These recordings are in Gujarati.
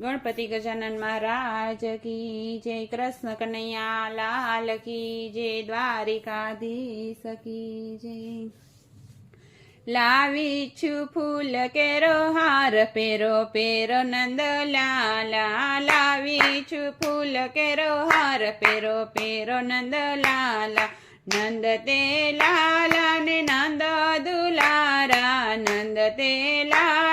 ગણપતિ ગજાનન મહારાજ કી જય, કૃષ્ણ કનૈયા લાલ કી જય, દ્વારિકાધીશ કી જય. લાવી છું ફૂલ કેરો હાર, પેરો પેરો નંદ લાલા. લાવી છું ફૂલ કેરો હાર, પેરો પેરો નંદ લાલા. નંદ તે લાલા ને નંદ દુલારા. નંદ તે લાલા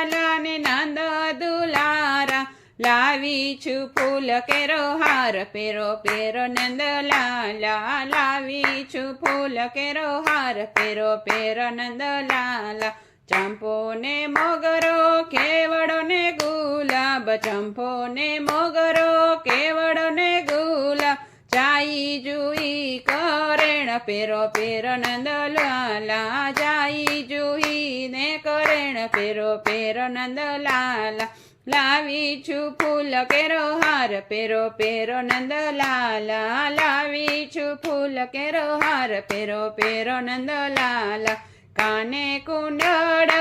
લાવી છું ફૂલ કેરો હાર, પેરો પેરો નંદ લાલા. લાવી છું ફૂલ કેરો હાર, પેરો પેરો નંદ લાલા. ચંપો ને મોગરો કેવડો ને ગુલાબ. ચંપો ને મોગરો કેવડો ને ગુલાબ. જાઈ જુઈ કરેણ, પેરો પેરો નંદ લાલા. જાઈ જુઈ ને કરેણ, પેરો પેરો નંદ લાલા. લાવી છું ફૂલ કેરો હાર, પેરો પેરો નંદલાલા લાવી છું ફૂલ કેરો હાર, પેરો પેરો નંદલાલા કાને કુંડળ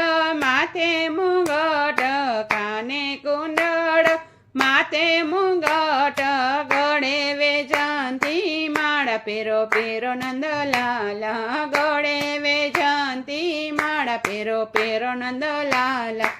માથે મુંગટ, કાને કુંડળ માથે મુંગટ. ગળે વેજંતી માળા, પેરો પેરો નંદલાલા ગળે વેજંતી માળા, પેરો પેરો નંદલાલા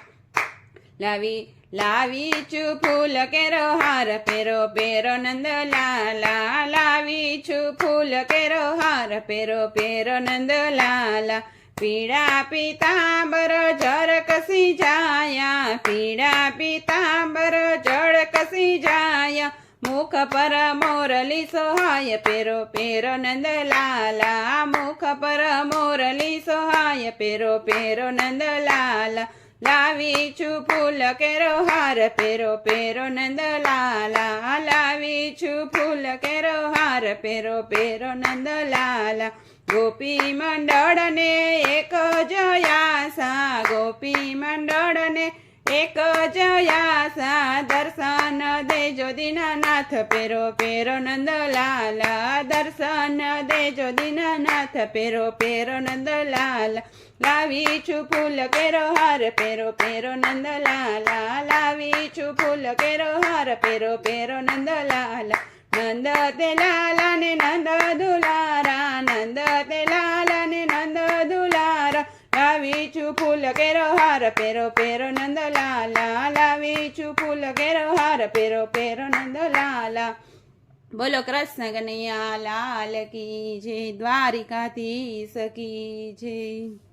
લાવી લાવી છું ફૂલ કેરો, હાર પેરો પેરો, નંદલાલા. લાવી છું ફૂલ કેરો, હાર પેરો પેરો, નંદલાલા. પીડા પિતાંબર જળ કસી જાયા. પીડા પિતાંબર જળ કસી જાયા. મુખ પર મોરલી સોહાય પેરો પેરો, નંદલાલા. મુખ પર મોરલી સોહાય પેરો પેરો નંદ લાલા લાવી છું ફૂલ કેરો હાર, પેરો પેરો નંદલાલા. લાવી છું ફૂલ કેરો હાર, પેરો પેરો નંદલાલા. ગોપી મંડળને એક જયાસા ગોપી મંડળ એક જયાસા દર્શન દેજો દીનાનાથ, પેરો પેરો નંદલાલ. દર્શન દેજો દીનાનાથ, પેરો પેરો નંદલાલ. લાવી છું ફૂલ કેરો હાર, પેરો પેરો નંદલાલ. લાવી છું ફૂલ કેરો હાર, પેરો પેરો નંદલાલ. નંદ તે લાલા ને નંદ દુલારા નંદ તે લાલા ને નંદ દુલારા લાવી છું ફૂલ કેરો હાર, પેરો પેરો નંદ લાલા. લાવી છું ફૂલ કેરો હાર, પેરો પેરો નંદ લાલા. બોલો કૃષ્ણ કનૈયા, લાલ કી જય, દ્વારિકાધીશ કી જય.